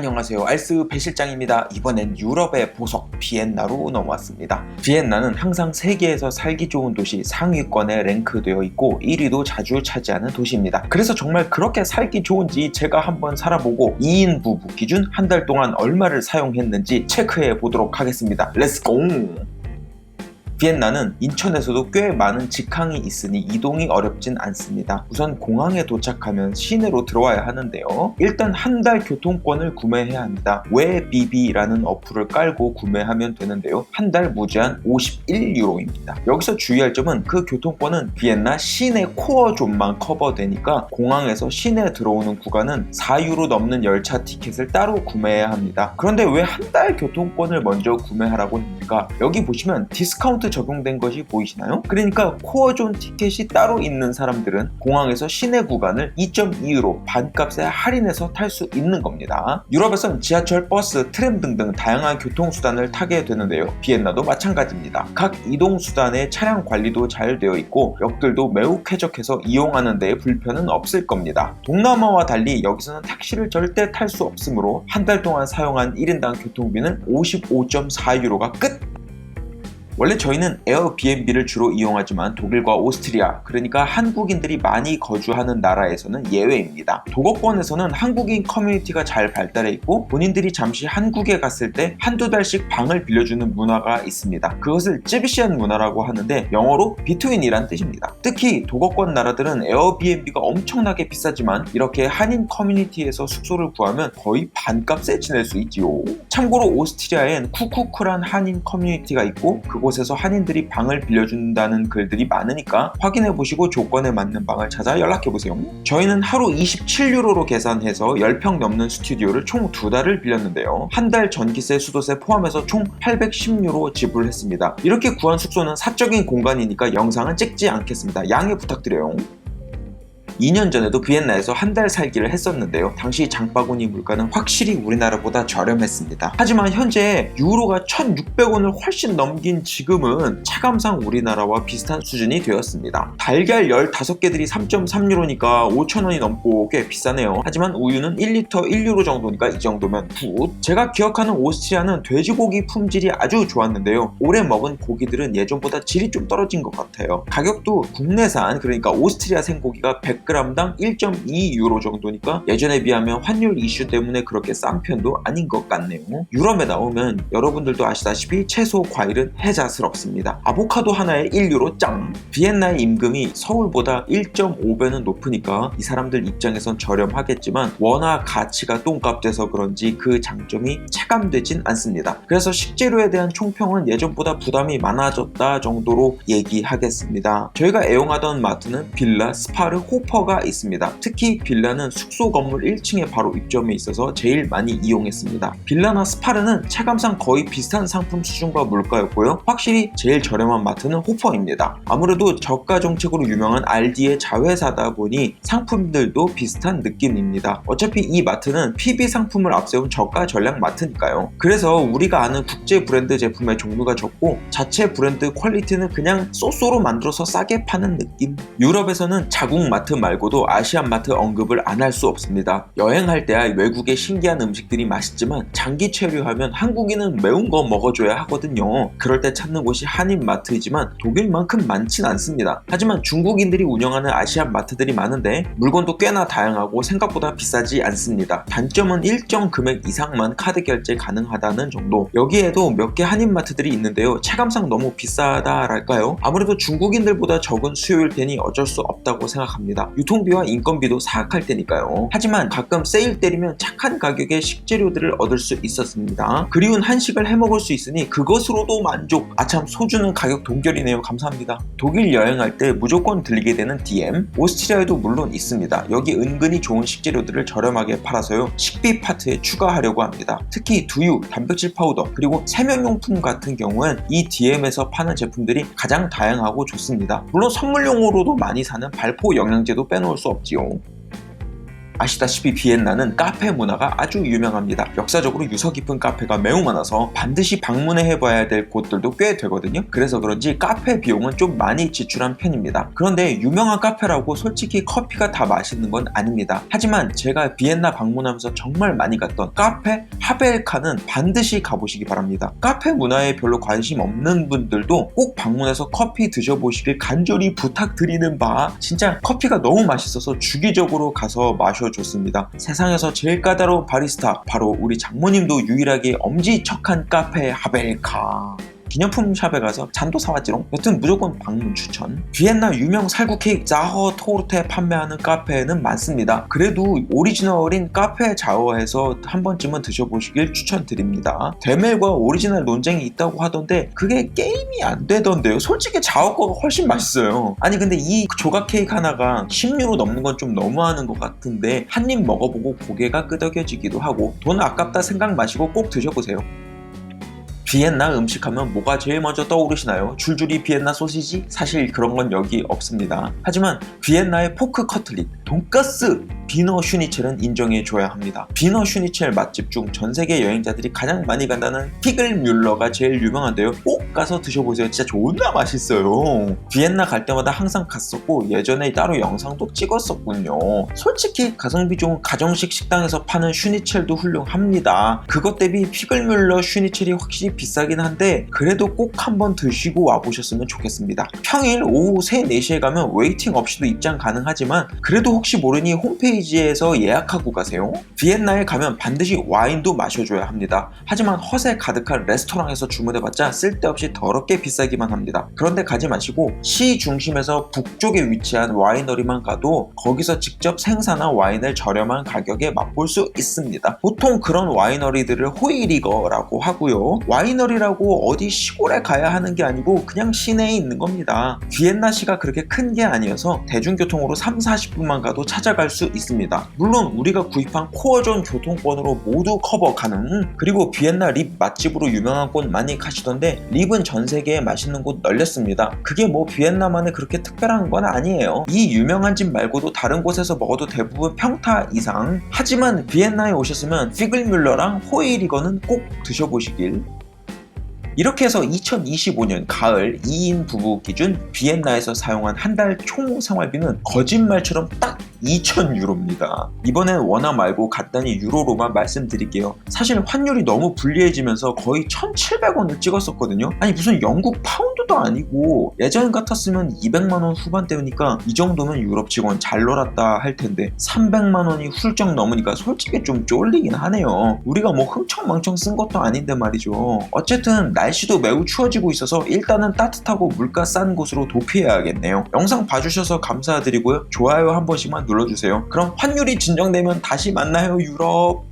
안녕하세요. 알스 배 실장입니다. 이번엔 유럽의 보석 비엔나로 넘어왔습니다. 비엔나는 항상 세계에서 살기 좋은 도시 상위권에 랭크되어 있고 1위도 자주 차지하는 도시입니다. 그래서 정말 그렇게 살기 좋은지 제가 한번 살아보고 2인 부부 기준 한 달 동안 얼마를 사용했는지 체크해 보도록 하겠습니다. 렛츠고! 비엔나는 인천에서도 꽤 많은 직항이 있으니 이동이 어렵진 않습니다. 우선 공항에 도착하면 시내로 들어와야 하는데요. 일단 한 달 교통권을 구매해야 합니다. 웨비비라는 어플을 깔고 구매하면 되는데요. 한 달 무제한 51유로입니다. 여기서 주의할 점은 그 교통권은 비엔나 시내 코어 존만 커버되니까 공항에서 시내에 들어오는 구간은 4유로 넘는 열차 티켓을 따로 구매해야 합니다. 그런데 왜 한 달 교통권을 먼저 구매하라고 합니까? 여기 보시면 디스카운트 적용된 것이 보이시나요? 그러니까 코어존 티켓이 따로 있는 사람들은 공항에서 시내 구간을 2.2유로 반값에 할인해서 탈 수 있는 겁니다. 유럽에선 지하철, 버스, 트램 등등 다양한 교통수단을 타게 되는데요. 비엔나도 마찬가지입니다. 각 이동수단의 차량 관리도 잘 되어 있고 역들도 매우 쾌적해서 이용하는 데 불편은 없을 겁니다. 동남아와 달리 여기서는 택시를 절대 탈 수 없으므로 한 달 동안 사용한 1인당 교통비는 55.4유로가 끝! 원래 저희는 에어비앤비를 주로 이용하지만 독일과 오스트리아, 그러니까 한국인들이 많이 거주하는 나라에서는 예외입니다. 도거권에서는 한국인 커뮤니티가 잘 발달해 있고 본인들이 잠시 한국에 갔을 때 한두 달씩 방을 빌려주는 문화가 있습니다. 그것을 찌비시한 문화라고 하는데 영어로 비트윈이란 뜻입니다. 특히 도거권 나라들은 에어비앤비가 엄청나게 비싸지만 이렇게 한인 커뮤니티에서 숙소를 구하면 거의 반값에 지낼 수 있지요. 참고로 오스트리아엔 쿠쿠크란 한인 커뮤니티가 있고 그곳 곳에서 한인들이 방을 빌려준다는 글들이 많으니까 확인해 보시고 조건에 맞는 방을 찾아 연락해 보세요. 저희는 하루 27유로로 계산해서 10평 넘는 스튜디오를 총 두 달을 빌렸는데요. 한 달 전기세, 수도세 포함해서 총 810유로 지불했습니다. 이렇게 구한 숙소는 사적인 공간이니까 영상은 찍지 않겠습니다. 양해 부탁드려요. 2년 전에도 비엔나에서 한 달 살기를 했었는데요. 당시 장바구니 물가는 확실히 우리나라보다 저렴했습니다. 하지만 현재 유로가 1,600원을 훨씬 넘긴 지금은 체감상 우리나라와 비슷한 수준이 되었습니다. 달걀 15개들이 3.3유로니까 5,000원이 넘고 꽤 비싸네요. 하지만 우유는 1리터 1유로 정도니까 이 정도면 굿. 제가 기억하는 오스트리아는 돼지고기 품질이 아주 좋았는데요. 올해 먹은 고기들은 예전보다 질이 좀 떨어진 것 같아요. 가격도 국내산 그러니까 오스트리아 생고기가 100 100g당 1.2유로 정도니까 예전에 비하면 환율 이슈 때문에 그렇게 싼 편도 아닌 것 같네요. 유럽에 나오면 여러분들도 아시다시피 채소, 과일은 해자스럽습니다. 아보카도 하나에 1유로 짱! 비엔나의 임금이 서울보다 1.5배는 높으니까 이 사람들 입장에선 저렴하겠지만 워낙 가치가 똥값 돼서 그런지 그 장점이 체감되진 않습니다. 그래서 식재료에 대한 총평은 예전보다 부담이 많아졌다 정도로 얘기하겠습니다. 저희가 애용하던 마트는 빌라, 스파르, 호퍼 슈퍼가 있습니다. 특히 빌라는 숙소 건물 1층에 바로 입점해 있어서 제일 많이 이용했습니다. 빌라나 스파르는 체감상 거의 비슷한 상품 수준과 물가였고요. 확실히 제일 저렴한 마트는 호퍼입니다. 아무래도 저가 정책으로 유명한 알디의 자회사다 보니 상품들도 비슷한 느낌입니다. 어차피 이 마트는 PB 상품을 앞세운 저가 전략 마트니까요. 그래서 우리가 아는 국제 브랜드 제품의 종류가 적고 자체 브랜드 퀄리티는 그냥 소소로 만들어서 싸게 파는 느낌. 유럽에서는 자국 마트 말고도 아시안 마트 언급을 안 할 수 없습니다. 여행할 때야 외국의 신기한 음식들이 맛있지만 장기 체류하면 한국인은 매운 거 먹어줘야 하거든요. 그럴 때 찾는 곳이 한인 마트이지만 독일만큼 많진 않습니다. 하지만 중국인들이 운영하는 아시안 마트들이 많은데 물건도 꽤나 다양하고 생각보다 비싸지 않습니다. 단점은 일정 금액 이상만 카드 결제 가능하다는 정도. 여기에도 몇 개 한인 마트들이 있는데요. 체감상 너무 비싸다랄까요? 아무래도 중국인들보다 적은 수요일 테니 어쩔 수 없다고 생각합니다. 유통비와 인건비도 사악할 테니까요. 하지만 가끔 세일 때리면 착한 가격의 식재료들을 얻을 수 있었습니다. 그리운 한식을 해먹을 수 있으니 그것으로도 만족. 아참 소주는 가격 동결이네요. 감사합니다. 독일 여행할 때 무조건 들리게 되는 DM. 오스트리아에도 물론 있습니다. 여기 은근히 좋은 식재료들을 저렴하게 팔아서요. 식비 파트에 추가하려고 합니다. 특히 두유, 단백질 파우더, 그리고 세면용품 같은 경우엔 이 DM에서 파는 제품들이 가장 다양하고 좋습니다. 물론 선물용으로도 많이 사는 발포 영양제도 빼놓을 수 없지요. 아시다시피 비엔나는 카페 문화가 아주 유명합니다. 역사적으로 유서 깊은 카페가 매우 많아서 반드시 방문해 해봐야 될 곳들도 꽤 되거든요. 그래서 그런지 카페 비용은 좀 많이 지출한 편입니다. 그런데 유명한 카페라고 솔직히 커피가 다 맛있는 건 아닙니다. 하지만 제가 비엔나 방문하면서 정말 많이 갔던 카페 하벨카는 반드시 가보시기 바랍니다. 카페 문화에 별로 관심 없는 분들도 꼭 방문해서 커피 드셔보시길 간절히 부탁드리는 바 진짜 커피가 너무 맛있어서 주기적으로 가서 마셔 줬습니다. 세상에서 제일 까다로운 바리스타 바로 우리 장모님도 유일하게 엄지척한 카페 하벨카. 기념품 샵에 가서 잔도 사왔지롱. 여튼 무조건 방문 추천. 비엔나 유명 살구 케이크 자허 토르테 판매하는 카페는 많습니다. 그래도 오리지널인 카페 자어에서 한 번쯤은 드셔보시길 추천드립니다. 데멜과 오리지널 논쟁이 있다고 하던데 그게 게임이 안 되던데요. 솔직히 자어 거가 훨씬 맛있어요. 아니 근데 이 조각 케이크 하나가 10유로 넘는 건 좀 너무하는 것 같은데 한 입 먹어보고 고개가 끄덕여지기도 하고 돈 아깝다 생각 마시고 꼭 드셔보세요. 비엔나 음식하면 뭐가 제일 먼저 떠오르시나요? 줄줄이 비엔나 소시지? 사실 그런 건 여기 없습니다. 하지만 비엔나의 포크 커틀릿, 돈가스, 비너 슈니첼은 인정해줘야 합니다. 비너 슈니첼 맛집 중 전 세계 여행자들이 가장 많이 간다는 피글 뮬러가 제일 유명한데요. 꼭 가서 드셔보세요. 진짜 존나 맛있어요. 비엔나 갈 때마다 항상 갔었고 예전에 따로 영상도 찍었었군요. 솔직히 가성비 좋은 가정식 식당에서 파는 슈니첼도 훌륭합니다. 그것 대비 피글 뮬러 슈니첼이 확실히 비싸긴 한데 그래도 꼭 한번 드시고 와보셨으면 좋겠습니다. 평일 오후 3, 4시에 가면 웨이팅 없이도 입장 가능하지만 그래도 혹시 모르니 홈페이지에서 예약하고 가세요. 비엔나에 가면 반드시 와인도 마셔줘야 합니다. 하지만 허세 가득한 레스토랑에서 주문해봤자 쓸데없이 더럽게 비싸기만 합니다. 그런데 가지 마시고 시 중심에서 북쪽에 위치한 와이너리만 가도 거기서 직접 생산한 와인을 저렴한 가격에 맛볼 수 있습니다. 보통 그런 와이너리들을 호이리거라고 하고요. 와이너리라고 어디 시골에 가야 하는 게 아니고 그냥 시내에 있는 겁니다. 비엔나시가 그렇게 큰 게 아니어서 대중교통으로 3, 40분만 가도 찾아갈 수 있습니다. 물론 우리가 구입한 코어존 교통권으로 모두 커버 가능. 그리고 비엔나 립 맛집으로 유명한 곳 많이 가시던데 립은 전 세계에 맛있는 곳 널렸습니다. 그게 뭐 비엔나만의 그렇게 특별한 건 아니에요. 이 유명한 집 말고도 다른 곳에서 먹어도 대부분 평타 이상. 하지만 비엔나에 오셨으면 피글뮬러랑 호이리거는 꼭 드셔보시길 이렇게 해서 2025년 가을 2인 부부 기준 비엔나에서 사용한 한 달 총 생활비는 거짓말처럼 딱 2,000유로입니다. 이번엔 원화 말고 간단히 유로로만 말씀드릴게요. 사실 환율이 너무 불리해지면서 거의 1,700원을 찍었었거든요. 아니 무슨 영국 파운드도 아니고 예전 같았으면 200만원 후반대니까 이 정도면 유럽 직원 잘 놀았다 할 텐데 300만원이 훌쩍 넘으니까 솔직히 좀 쫄리긴 하네요. 우리가 뭐 흥청망청 쓴 것도 아닌데 말이죠. 어쨌든 날씨도 매우 추워지고 있어서 일단은 따뜻하고 물가 싼 곳으로 도피해야겠네요. 영상 봐주셔서 감사드리고요. 좋아요 한 번씩만 눌러주세요. 그럼 환율이 진정되면 다시 만나요 유럽.